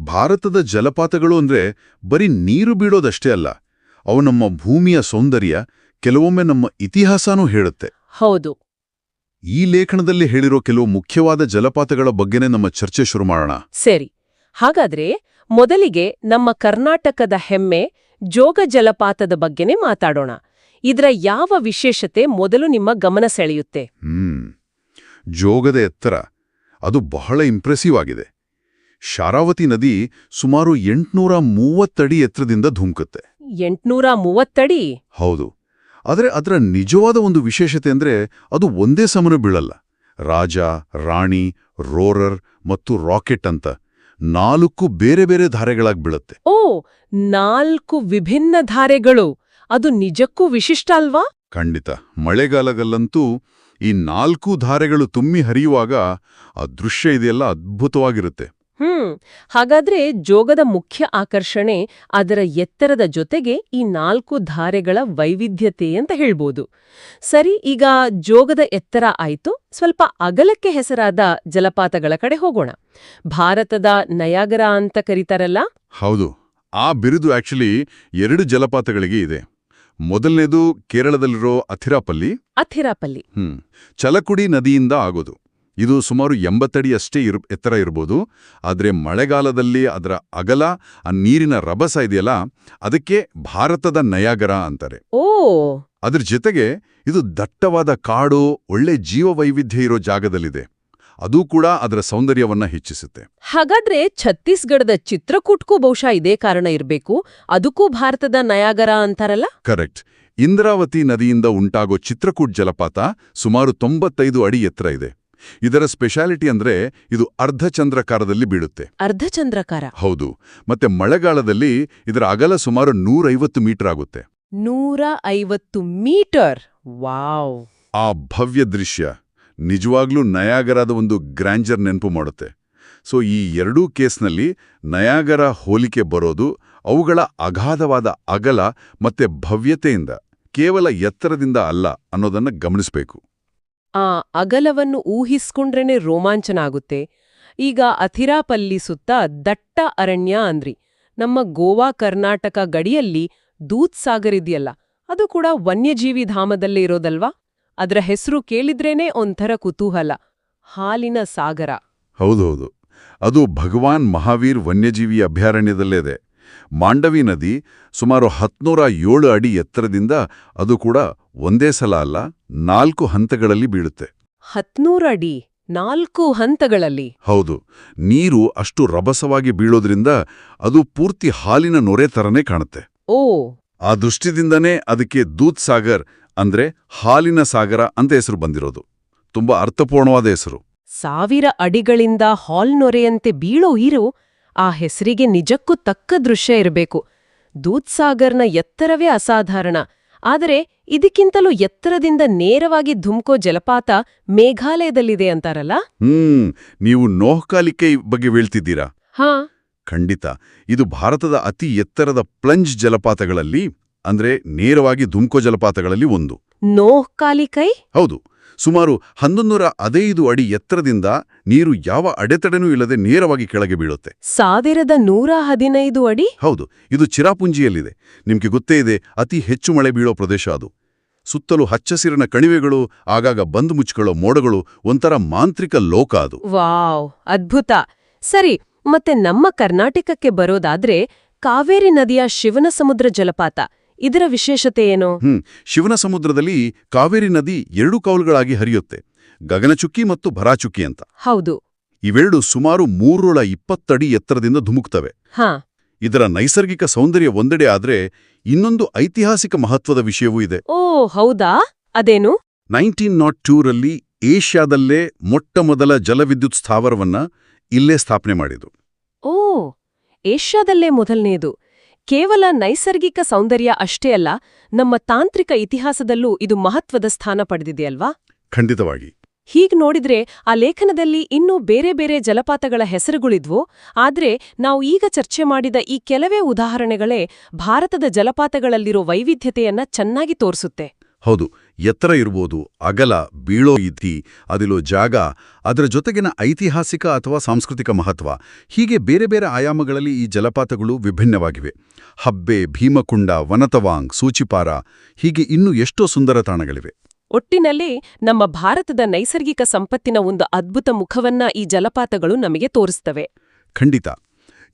ಭಾರತದ ಜಲಪಾತಗಳು ಅಂದ್ರೆ ಬರೀ ನೀರು ಬೀಳೋದಷ್ಟೇ ಅಲ್ಲ ಅವು ನಮ್ಮ ಭೂಮಿಯ ಸೌಂದರ್ಯ ಕೆಲವೊಮ್ಮೆ ನಮ್ಮ ಇತಿಹಾಸನೂ ಹೇಳುತ್ತೆ. ಹೌದು. ಈ ಲೇಖನದಲ್ಲಿ ಹೇಳಿರೋ ಕೆಲವು ಮುಖ್ಯವಾದ ಜಲಪಾತಗಳ ಬಗ್ಗೆನೇ ನಮ್ಮ ಚರ್ಚೆ ಶುರು ಮಾಡೋಣ. ಸರಿ. ಹಾಗಾದ್ರೆ ಮೊದಲಿಗೆ ನಮ್ಮ ಕರ್ನಾಟಕದ ಹೆಮ್ಮೆ ಜೋಗ ಜಲಪಾತದ ಬಗ್ಗೆನೇ ಮಾತಾಡೋಣ. ಇದರ ಯಾವ ವಿಶೇಷತೆ ಮೊದಲು ನಿಮ್ಮ ಗಮನ ಸೆಳೆಯುತ್ತೆ? ಹ್ಮ್. ಜೋಗದ ಎತ್ತರ. ಅದು ಬಹಳ ಇಂಪ್ರೆಸಿವ್ ಆಗಿದೆ. ಶಾರಾವತಿ ನದಿ ಸುಮಾರು ಎಂಟುನೂರ ಮೂವತ್ತಡಿ ಎತ್ತರದಿಂದ ಧುಮುಕುತ್ತೆ. ಎಂಟುನೂರ ಮೂವತ್ತಡಿ ಹೌದು. ಆದರೆ ಅದರ ನಿಜವಾದ ಒಂದು ವಿಶೇಷತೆ ಅಂದ್ರೆ ಅದು ಒಂದೇ ಸಮನ ಬೀಳಲ್ಲ. ರಾಜ ರಾಣಿ ರೋರರ್ ಮತ್ತು ರಾಕೆಟ್ ಅಂತ ನಾಲ್ಕು ಬೇರೆ ಬೇರೆ ಧಾರೆಗಳಾಗಿ ಬೀಳುತ್ತೆ. ಓ ನಾಲ್ಕು ವಿಭಿನ್ನ ಧಾರೆಗಳು. ಅದು ನಿಜಕ್ಕೂ ವಿಶಿಷ್ಟ ಅಲ್ವಾ? ಖಂಡಿತ. ಮಳೆಗಾಲಗಲ್ಲಂತೂ ಈ ನಾಲ್ಕು ಧಾರೆಗಳು ತುಂಬಿ ಹರಿಯುವಾಗ ಆ ದೃಶ್ಯ ಇದೆಯಲ್ಲ ಅದ್ಭುತವಾಗಿರುತ್ತೆ. ಹ್ಮ್ ಹಾಗಾದ್ರೆ ಜೋಗದ ಮುಖ್ಯ ಆಕರ್ಷಣೆ ಅದರ ಎತ್ತರದ ಜೊತೆಗೆ ಈ ನಾಲ್ಕು ಧಾರೆಗಳ ವೈವಿಧ್ಯತೆ ಅಂತ ಹೇಳ್ಬೋದು. ಸರಿ ಈಗ ಜೋಗದ ಎತ್ತರ ಆಯಿತು ಸ್ವಲ್ಪ ಅಗಲಕ್ಕೆ ಹೆಸರಾದ ಜಲಪಾತಗಳ ಕಡೆ ಹೋಗೋಣ. ಭಾರತದ ನಯಾಗರ ಅಂತ ಕರೀತಾರಲ್ಲ? ಹೌದು ಆ ಬಿರುದು ಆಕ್ಚುಲಿ ಎರಡು ಜಲಪಾತಗಳಿಗೆ ಇದೆ. ಮೊದಲನೇದು ಕೇರಳದಲ್ಲಿರೋ ಅಥಿರಾಪಲ್ಲಿ. ಅಥಿರಾಪಲ್ಲಿ. ಹ್ಮ್ ಚಲಕುಡಿ ನದಿಯಿಂದ ಆಗೋದು. ಇದು ಸುಮಾರು ಎಂಬತ್ತಡಿಯಷ್ಟೇ ಇರ್ ಎತ್ತರ ಇರ್ಬೋದು. ಆದರೆ ಮಳೆಗಾಲದಲ್ಲಿ ಅದರ ಅಗಲ ಆ ನೀರಿನ ರಭಸ ಇದೆಯಲ್ಲ ಅದಕ್ಕೆ ಭಾರತದ ನಯಾಗರ ಅಂತಾರೆ. ಓ! ಅದ್ರ ಜೊತೆಗೆ ಇದು ದಟ್ಟವಾದ ಕಾಡು ಒಳ್ಳೆ ಜೀವವೈವಿಧ್ಯ ಇರೋ ಜಾಗದಲ್ಲಿದೆ. ಅದೂ ಕೂಡ ಅದರ ಸೌಂದರ್ಯವನ್ನ ಹೆಚ್ಚಿಸುತ್ತೆ. ಹಾಗಾದ್ರೆ ಛತ್ತೀಸ್ಗಢದ ಚಿತ್ರಕೂಟ್ಗೂ ಬಹುಶಃ ಇದೇ ಕಾರಣ ಇರಬೇಕು. ಅದಕ್ಕೂ ಭಾರತದ ನಯಾಗರ ಅಂತಾರಲ್ಲ? ಕರೆಕ್ಟ್. ಇಂದ್ರಾವತಿ ನದಿಯಿಂದ ಉಂಟಾಗೋ ಚಿತ್ರಕೂಟ್ ಜಲಪಾತ ಸುಮಾರು ತೊಂಬತ್ತೈದು ಅಡಿ ಎತ್ತರ ಇದೆ. ಇದರ ಸ್ಪೆಷಾಲಿಟಿ ಅಂದ್ರೆ ಇದು ಅರ್ಧಚಂದ್ರಕಾರದಲ್ಲಿ ಬೀಳುತ್ತೆ. ಅರ್ಧಚಂದ್ರಕಾರ ಹೌದು. ಮತ್ತೆ ಮಳೆಗಾಲದಲ್ಲಿ ಇದರ ಅಗಲ ಸುಮಾರು ನೂರೈವತ್ತು ಮೀಟರ್ ಆಗುತ್ತೆ. ನೂರ ಐವತ್ತು ಮೀಟರ್. ವಾವ್. ಆ ಭವ್ಯ ದೃಶ್ಯ ನಿಜವಾಗ್ಲೂ ನಯಾಗರದ ಒಂದು ಗ್ರ್ಯಾಂಜರ್ ನೆನಪು ಮಾಡುತ್ತೆ. ಸೊ ಈ ಎರಡೂ ಕೇಸ್ನಲ್ಲಿ ನಯಾಗರ ಹೋಲಿಕೆ ಬರೋದು ಅವುಗಳ ಅಗಾಧವಾದ ಅಗಲ ಮತ್ತೆ ಭವ್ಯತೆಯಿಂದ ಕೇವಲ ಎತ್ತರದಿಂದ ಅಲ್ಲ ಅನ್ನೋದನ್ನ ಗಮನಿಸಬೇಕು. ಆ ಅಗಲವನ್ನು ಊಹಿಸ್ಕೊಂಡ್ರೇನೆ ರೋಮಾಂಚನ ಆಗುತ್ತೆ ಈಗ ಅಥಿರಾಪಲ್ಲಿ ಸುತ್ತ ದಟ್ಟ ಅರಣ್ಯ ಅಂದ್ರಿ. ನಮ್ಮ ಗೋವಾ, ಕರ್ನಾಟಕ ಗಡಿಯಲ್ಲಿ ದೂತ್ ಸಾಗರ್ ಇದೆಯಲ್ಲ, ಅದು ಕೂಡ ವನ್ಯಜೀವಿ ಧಾಮದಲ್ಲೇ ಇರೋದಲ್ವಾ? ಅದರ ಹೆಸರು ಕೇಳಿದ್ರೇನೆ ಒಂಥರ ಕುತೂಹಲ. ಹಾಲಿನ ಸಾಗರ. ಹೌದೌದು. ಅದು ಭಗವಾನ್ ಮಹಾವೀರ್ ವನ್ಯಜೀವಿ ಅಭಯಾರಣ್ಯದಲ್ಲೇ ಇದೆ. ಮಾಂಡವಿ ನದಿ ಸುಮಾರು ಹತ್ನೂರ ಏಳು ಅಡಿ ಎತ್ತರದಿಂದ ಅದು ಕೂಡ ಒಂದೇ ಸಲ ಅಲ್ಲ ನಾಲ್ಕು ಹಂತಗಳಲ್ಲಿ ಬೀಳುತ್ತೆ. ಹತ್ನೂರ ಅಡಿ ನಾಲ್ಕು ಹಂತಗಳಲ್ಲಿ. ಹೌದು ನೀರು ಅಷ್ಟು ರಭಸವಾಗಿ ಬೀಳೋದ್ರಿಂದ ಅದು ಪೂರ್ತಿ ಹಾಲಿನ ನೊರೆ ತರನೇ ಕಾಣುತ್ತೆ. ಓ. ಆ ದೃಷ್ಟಿದಿಂದನೇ ಅದಕ್ಕೆ ದೂತ್ ಸಾಗರ್ ಅಂದ್ರೆ ಹಾಲಿನ ಸಾಗರ ಅಂತ ಹೆಸರು ಬಂದಿರೋದು. ತುಂಬಾ ಅರ್ಥಪೂರ್ಣವಾದ ಹೆಸರು. ಸಾವಿರ ಅಡಿಗಳಿಂದ ಹಾಲ್ ನೊರೆಯಂತೆ ಬೀಳೋ ಇರು ಆ ಹೆಸರಿಗೆ ನಿಜಕ್ಕೂ ತಕ್ಕ ದೃಶ್ಯ ಇರಬೇಕು. ದೂದ್ಸಾಗರ್ನ ಎತ್ತರವೇ ಅಸಾಧಾರಣ. ಆದರೆ ಇದಕ್ಕಿಂತಲೂ ಎತ್ತರದಿಂದ ನೇರವಾಗಿ ಧುಮ್ಕೋ ಜಲಪಾತ ಮೇಘಾಲಯದಲ್ಲಿದೆ ಅಂತಾರಲ್ಲ? ಹ್ಮ್ ನೀವು ನೋಹ್ಕಾಲಿಕೆ ಬಗ್ಗೆ ಹೇಳ್ತಿದ್ದೀರಾ ಹಾ. ಖಂಡಿತ. ಇದು ಭಾರತದ ಅತಿ ಎತ್ತರದ ಪ್ಲಂಜ್ ಜಲಪಾತಗಳಲ್ಲಿ ಅಂದ್ರೆ ನೇರವಾಗಿ ಧುಮ್ಕೋ ಜಲಪಾತಗಳಲ್ಲಿ ಒಂದು. ನೋಹ್ಕಾಲಿಕೈ ಹೌದು. ಸುಮಾರು ಹನ್ನೊಂದೂರ ಹದಿನೈದು ಅಡಿ ಎತ್ತರದಿಂದ ನೀರು ಯಾವ ಅಡೆತಡೆನೂ ಇಲ್ಲದೆ ನೇರವಾಗಿ ಕೆಳಗೆ ಬೀಳುತ್ತೆ. ಸಾವಿರದ ನೂರ ಹದಿನೈದು ಅಡಿ? ಹೌದು ಇದು ಚಿರಾಪುಂಜಿಯಲ್ಲಿದೆ. ನಿಮ್ಗೆ ಗೊತ್ತೇ ಇದೆ ಅತಿ ಹೆಚ್ಚು ಮಳೆ ಬೀಳೋ ಪ್ರದೇಶ ಅದು. ಸುತ್ತಲೂ ಹಚ್ಚಸಿರಿನ ಕಣಿವೆಗಳು ಆಗಾಗ ಬಂದು ಮುಚ್ಕೊಳ್ಳೋ ಮೋಡಗಳು ಒಂಥರ ಮಾಂತ್ರಿಕ ಲೋಕ ಅದು. ವಾವ್ ಅದ್ಭುತ. ಸರಿ ಮತ್ತೆ ನಮ್ಮ ಕರ್ನಾಟಕಕ್ಕೆ ಬರೋದಾದ್ರೆ ಕಾವೇರಿ ನದಿಯ ಶಿವನ ಸಮುದ್ರ ಜಲಪಾತ. ಇದರ ವಿಶೇಷತೆ ಏನು? ಹ್ಮ್ ಶಿವನ ಸಮುದ್ರದಲ್ಲಿ ಕಾವೇರಿ ನದಿ ಎರಡು ಕೌಲುಗಳಾಗಿ ಹರಿಯುತ್ತೆ. ಗಗನಚುಕ್ಕಿ ಮತ್ತು ಭರಾಚುಕ್ಕಿ ಅಂತ. ಹೌದು. ಇವೆರಡು ಸುಮಾರು ಮೂರೊಳ ಇಪ್ಪತ್ತಡಿ ಎತ್ತರದಿಂದ ಧುಮುಕ್ತವೆ. ಹಾ. ಇದರ ನೈಸರ್ಗಿಕ ಸೌಂದರ್ಯ ಒಂದೆಡೆ ಆದ್ರೆ ಇನ್ನೊಂದು ಐತಿಹಾಸಿಕ ಮಹತ್ವದ ವಿಷಯವೂ ಇದೆ. ಓ ಹೌದಾ? ಅದೇನು? ನೈನ್ಟೀನ್ ನಾಟ್ ಟೂರಲ್ಲಿ ಏಷ್ಯಾದಲ್ಲೇ ಮೊಟ್ಟಮೊದಲ ಜಲವಿದ್ಯುತ್ ಸ್ಥಾವರವನ್ನ ಇಲ್ಲೇ ಸ್ಥಾಪನೆ ಮಾಡಿದು ಓ ಏಷ್ಯಾದಲ್ಲೇ ಮೊದಲನೇದು. ಕೇವಲ ನೈಸರ್ಗಿಕ ಸೌಂದರ್ಯ ಅಷ್ಟೇ ಅಲ್ಲ ನಮ್ಮ ತಾಂತ್ರಿಕ ಇತಿಹಾಸದಲ್ಲೂ ಇದು ಮಹತ್ವದ ಸ್ಥಾನ ಪಡೆದಿದೆಯಲ್ವಾ? ಖಂಡಿತವಾಗಿ. ಹೀಗ್ ನೋಡಿದ್ರೆ ಆ ಲೇಖನದಲ್ಲಿ ಇನ್ನೂ ಬೇರೆ ಬೇರೆ ಜಲಪಾತಗಳ ಹೆಸರುಗಳಿದ್ವು ಆದ್ರೆ ನಾವು ಈಗ ಚರ್ಚೆ ಮಾಡಿದ ಈ ಕೆಲವೇ ಉದಾಹರಣೆಗಳೇ ಭಾರತದ ಜಲಪಾತಗಳಲ್ಲಿರೋ ವೈವಿಧ್ಯತೆಯನ್ನ ಚೆನ್ನಾಗಿ ತೋರಿಸುತ್ತೆ. ಹೌದು ಎತ್ತರ ಇರ್ಬೋದು ಅಗಲ ಬೀಳೋ ಇತಿ ಅದಿಲೋ ಜಾಗ ಅದರ ಜೊತೆಗಿನ ಐತಿಹಾಸಿಕ ಅಥವಾ ಸಾಂಸ್ಕೃತಿಕ ಮಹತ್ವ. ಹೀಗೆ ಬೇರೆ ಬೇರೆ ಆಯಾಮಗಳಲ್ಲಿ ಈ ಜಲಪಾತಗಳು ವಿಭಿನ್ನವಾಗಿವೆ. ಹಬ್ಬೆ ಭೀಮಕುಂಡ ವನತವಾಂಗ್ ಸೂಚಿಪಾರ ಹೀಗೆ ಇನ್ನೂ ಎಷ್ಟೋ ಸುಂದರ ತಾಣಗಳಿವೆ. ಒಟ್ಟಿನಲ್ಲಿ ನಮ್ಮ ಭಾರತದ ನೈಸರ್ಗಿಕ ಸಂಪತ್ತಿನ ಒಂದು ಅದ್ಭುತ ಮುಖವನ್ನ ಈ ಜಲಪಾತಗಳು ನಮಗೆ ತೋರಿಸ್ತವೆ. ಖಂಡಿತ.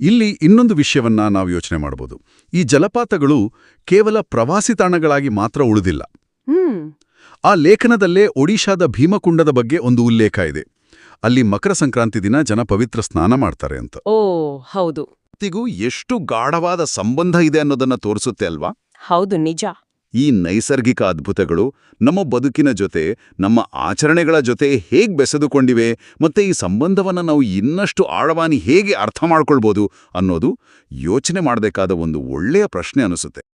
ಇಲ್ಲಿ ಇನ್ನೊಂದು ವಿಷಯವನ್ನ ನಾವು ಯೋಚನೆ ಮಾಡಬಹುದು ಈ ಜಲಪಾತಗಳು ಕೇವಲ ಪ್ರವಾಸಿ ತಾಣಗಳಾಗಿ ಮಾತ್ರ ಉಳಿದಿಲ್ಲ. ಆ ಲೇಖನದಲ್ಲೇ ಒಡಿಶಾದ ಭೀಮಕುಂಡದ ಬಗ್ಗೆ ಒಂದು ಉಲ್ಲೇಖ ಇದೆ. ಅಲ್ಲಿ ಮಕರ ಸಂಕ್ರಾಂತಿ ದಿನ ಜನ ಪವಿತ್ರ ಸ್ನಾನ ಮಾಡ್ತಾರೆ ಅಂತ. ಓ ಹೌದು. ತಿಗೂ ಎಷ್ಟು ಗಾಢವಾದ ಸಂಬಂಧ ಇದೆ ಅನ್ನೋದನ್ನ ತೋರಿಸುತ್ತೆ ಅಲ್ವಾ? ಹೌದು ನಿಜ. ಈ ನೈಸರ್ಗಿಕ ಅದ್ಭುತಗಳು ನಮ್ಮ ಬದುಕಿನ ಜೊತೆ ನಮ್ಮ ಆಚರಣೆಗಳ ಜೊತೆ ಹೇಗ್ ಬೆಸೆದುಕೊಂಡಿವೆ ಮತ್ತೆ ಈ ಸಂಬಂಧವನ್ನ ನಾವು ಇನ್ನಷ್ಟು ಆಳವಾನಿ ಹೇಗೆ ಅರ್ಥ ಮಾಡ್ಕೊಳ್ಬೋದು ಅನ್ನೋದು ಯೋಚನೆ ಮಾಡಬೇಕಾದ ಒಂದು ಒಳ್ಳೆಯ ಪ್ರಶ್ನೆ ಅನಿಸುತ್ತೆ.